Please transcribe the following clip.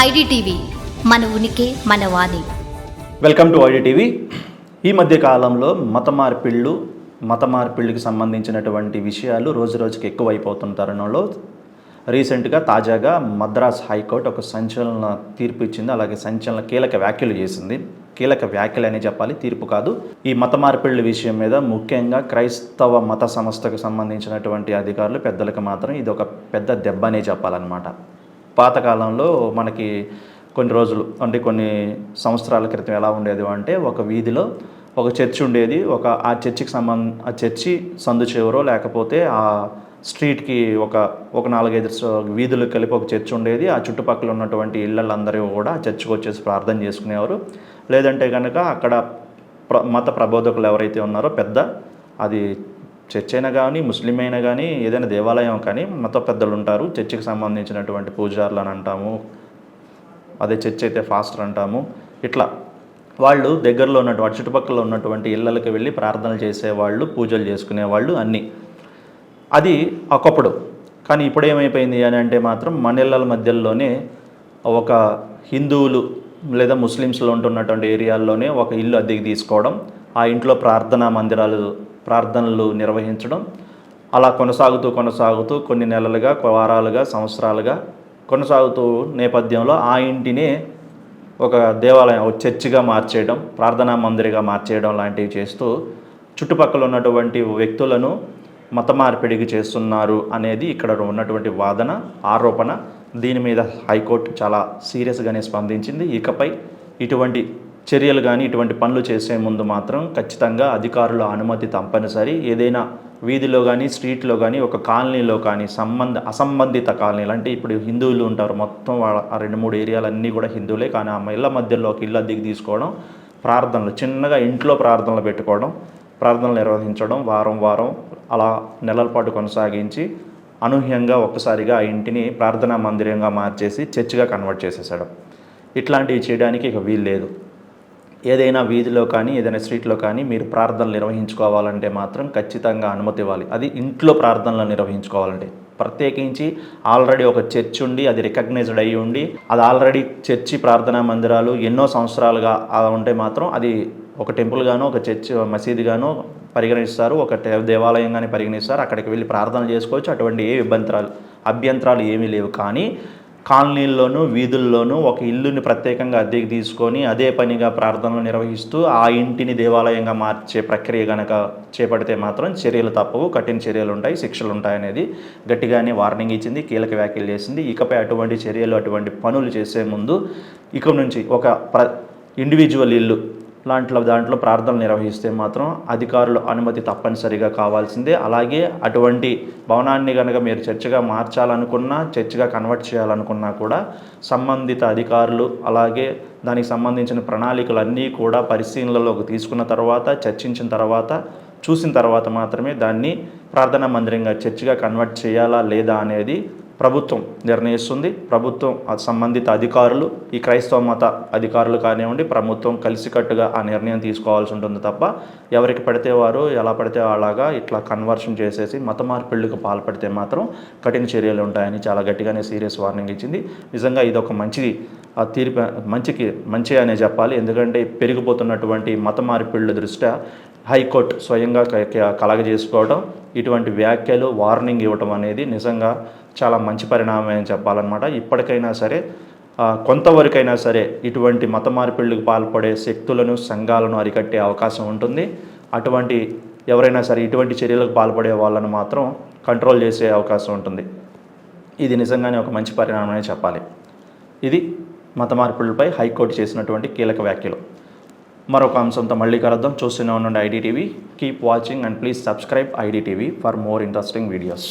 IDTV మన ఉనికి మన వాణి. Welcome to IDTV. ఈ మధ్య కాలంలో మత మార్పిళ్ళు మత మార్పిళ్ళకి సంబంధించినటువంటి విషయాలు రోజు రోజుకి ఎక్కువైపోతున్న తరుణంలో రీసెంట్గా తాజాగా మద్రాస్ హైకోర్టు ఒక సంచలన తీర్పు ఇచ్చింది. అలాగే సంచలన కీలక వ్యాఖ్యలు చేసింది. కీలక వ్యాఖ్యలు అని చెప్పాలి తీర్పు కాదు. ఈ మత మార్పిళ్ళ విషయం మీద ముఖ్యంగా క్రైస్తవ మత సంస్థకు సంబంధించినటువంటి అధికారులు పెద్దలకు మాత్రం ఇది ఒక పెద్ద దెబ్బ అనే చెప్పాలన్నమాట. పాతకాలంలో మనకి కొన్ని రోజులు అంటే కొన్ని సంవత్సరాల క్రితం ఎలా ఉండేది అంటే ఒక వీధిలో ఒక చర్చి ఉండేది. ఒక ఆ చర్చికి సంబంధ ఆ చర్చి సందు చివరో లేకపోతే ఆ స్ట్రీట్కి ఒక ఒక నాలుగైదు వీధులు కలిపి ఒక చర్చ్ ఉండేది. ఆ చుట్టుపక్కల ఉన్నటువంటి ఇళ్ళందరూ కూడా ఆ చర్చికి వచ్చేసి ప్రార్థన చేసుకునేవారు. లేదంటే కనుక అక్కడ ప్ర మత ప్రబోధకులు ఎవరైతే ఉన్నారో పెద్ద అది చర్చ్ అయినా కానీ ముస్లిం అయినా కానీ ఏదైనా దేవాలయం కానీ మత పెద్దలు ఉంటారు చర్చికి సంబంధించినటువంటి పూజారులు అని అంటాము. అదే చర్చ్ అయితే ఫాస్టర్ అంటాము. ఇట్లా వాళ్ళు దగ్గరలో ఉన్నటువంటి చుట్టుపక్కల ఉన్నటువంటి ఇళ్ళకి వెళ్ళి ప్రార్థనలు చేసేవాళ్ళు పూజలు చేసుకునేవాళ్ళు అన్నీ. అది ఒకప్పుడు. కానీ ఇప్పుడు ఏమైపోయింది అని అంటే మాత్రం మన ఇళ్ళల మధ్యలోనే ఒక హిందువులు లేదా ముస్లిమ్స్లో ఉంటున్నటువంటి ఏరియాల్లోనే ఒక ఇల్లు అద్దెకి తీసుకోవడం ఆ ఇంట్లో ప్రార్థనా మందిరాలు ప్రార్థనలు నిర్వహించడం. అలా కొనసాగుతూ కొనసాగుతూ కొన్ని నెలలుగా వారాలుగా సంవత్సరాలుగా కొనసాగుతూ నేపథ్యంలో ఆ ఇంటినే ఒక దేవాలయం ఒక చర్చిగా మార్చేయడం ప్రార్థనా మందిరిగా మార్చేయడం లాంటివి చేస్తూ చుట్టుపక్కల ఉన్నటువంటి వ్యక్తులను మత మార్పిడికి చేస్తున్నారు అనేది ఇక్కడ ఉన్నటువంటి వాదన ఆరోపణ. దీని మీద హైకోర్టు చాలా సీరియస్గానే స్పందించింది. ఇకపై ఇటువంటి చర్యలు కానీ ఇటువంటి పనులు చేసే ముందు మాత్రం ఖచ్చితంగా అధికారుల అనుమతి తప్పనిసరి. ఏదైనా వీధిలో కానీ స్ట్రీట్లో కానీ ఒక కాలనీలో కానీ సంబంధ అసంబంధిత కాలనీలు అంటే ఇప్పుడు హిందువులు ఉంటారు. మొత్తం వాళ్ళ రెండు మూడు ఏరియాలన్నీ కూడా హిందువులే. కానీ ఆ ఇళ్ళ మధ్యలో ఒక ఇల్లు అద్దెకి తీసుకోవడం ప్రార్థనలు చిన్నగా ఇంట్లో ప్రార్థనలు పెట్టుకోవడం ప్రార్థనలు నిర్వహించడం వారం వారం అలా నెలల పాటు కొనసాగించి అనూహ్యంగా ఒక్కసారిగా ఆ ఇంటిని ప్రార్థనా మందిరంగా మార్చేసి చర్చిగా కన్వర్ట్ చేసేసాడు. ఇట్లాంటివి చేయడానికి ఇక వీలు లేదు. ఏదైనా వీధిలో కానీ ఏదైనా స్ట్రీట్లో కానీ మీరు ప్రార్థనలు నిర్వహించుకోవాలంటే మాత్రం ఖచ్చితంగా అనుమతి ఇవ్వాలి. అది ఇంట్లో ప్రార్థనలు నిర్వహించుకోవాలంటే. ప్రత్యేకించి ఆల్రెడీ ఒక చర్చ్ ఉండి అది రికగ్నైజ్డ్ అయ్యి ఉండి అది ఆల్రెడీ చర్చి ప్రార్థనా మందిరాలు ఎన్నో సంవత్సరాలుగా అలా ఉంటే మాత్రం అది ఒక టెంపుల్గానో ఒక చర్చ్ మసీదుగానో పరిగణిస్తారు. ఒక దేవాలయం దేవాలయంగానే పరిగణిస్తారు. అక్కడికి వెళ్ళి ప్రార్థన చేసుకోవచ్చు. అటువంటి ఏ ఇబ్బంతరాలు అభ్యంతరాలు ఏమీ లేవు. కానీ కాలనీల్లోనూ వీధుల్లోనూ ఒక ఇల్లుని ప్రత్యేకంగా అద్దెకి తీసుకొని అదే పనిగా ప్రార్థనలు నిర్వహిస్తూ ఆ ఇంటిని దేవాలయంగా మార్చే ప్రక్రియ కనుక చేపడితే మాత్రం చర్యలు తప్పవు కఠిన చర్యలు ఉంటాయి శిక్షలు ఉంటాయనేది గట్టిగానే వార్నింగ్ ఇచ్చింది కీలక వ్యాఖ్యలు చేసింది. ఇకపై అటువంటి చర్యలు అటువంటి పనులు చేసే ముందు ఇక నుంచి ఒక ప్ర ఇండివిజువల్ ఇల్లు లాంటి దాంట్లో ప్రార్థనలు నిర్వహిస్తే మాత్రం అధికారుల అనుమతి తప్పనిసరిగా కావాల్సిందే. అలాగే అటువంటి భవనాన్ని కనుక మీరు చర్చిగా మార్చాలనుకున్నా చర్చిగా కన్వర్ట్ చేయాలనుకున్నా కూడా సంబంధిత అధికారులు అలాగే దానికి సంబంధించిన ప్రణాళికలు అన్నీ కూడా పరిశీలనలోకి తీసుకున్న తర్వాత చర్చించిన తర్వాత చూసిన తర్వాత మాత్రమే దాన్ని ప్రార్థనా మందిరంగా చర్చిగా కన్వర్ట్ చేయాలా లేదా అనేది ప్రభుత్వం నిర్ణయిస్తుంది. ప్రభుత్వం సంబంధిత అధికారులు ఈ క్రైస్తవ మత అధికారులు కానివ్వండి ప్రభుత్వం కలిసికట్టుగా ఆ నిర్ణయం తీసుకోవాల్సి ఉంటుంది తప్ప ఎవరికి పడితే వారు ఎలా పడితే అలాగా ఇట్లా కన్వర్షన్ చేసేసి మత మార్పిళ్ళకు పాల్పడితే మాత్రం కఠిన చర్యలు ఉంటాయని చాలా గట్టిగానే సీరియస్ వార్నింగ్ ఇచ్చింది. నిజంగా ఇది ఒక మంచిది ఆ తీర్పు మంచికి మంచి అనే చెప్పాలి. ఎందుకంటే పెరిగిపోతున్నటువంటి మత మార్పిళ్ళ దృష్ట్యా హైకోర్టు స్వయంగా క- కలగజేసుకోవడం ఇటువంటి వ్యాఖ్యలు వార్నింగ్ ఇవ్వటం అనేది నిజంగా చాలా మంచి పరిణామం అని చెప్పాలన్నమాట. ఇప్పటికైనా సరే కొంతవరకైనా సరే ఇటువంటి మత మార్పిళ్ళకు పాల్పడే శక్తులను సంఘాలను అరికట్టే అవకాశం ఉంటుంది. అటువంటి ఎవరైనా సరే ఇటువంటి చర్యలకు పాల్పడే వాళ్ళను మాత్రం కంట్రోల్ చేసే అవకాశం ఉంటుంది. ఇది నిజంగానే ఒక మంచి పరిణామమే చెప్పాలి. ఇది మత మార్పులపై హైకోర్టు చేసినటువంటి కీలక వ్యాఖ్యలు. మరొక అంశంతో మళ్ళీ కలుద్దాం. చూస్తూనే ఉండండి IDTV keep watching and please subscribe IDTV for more interesting videos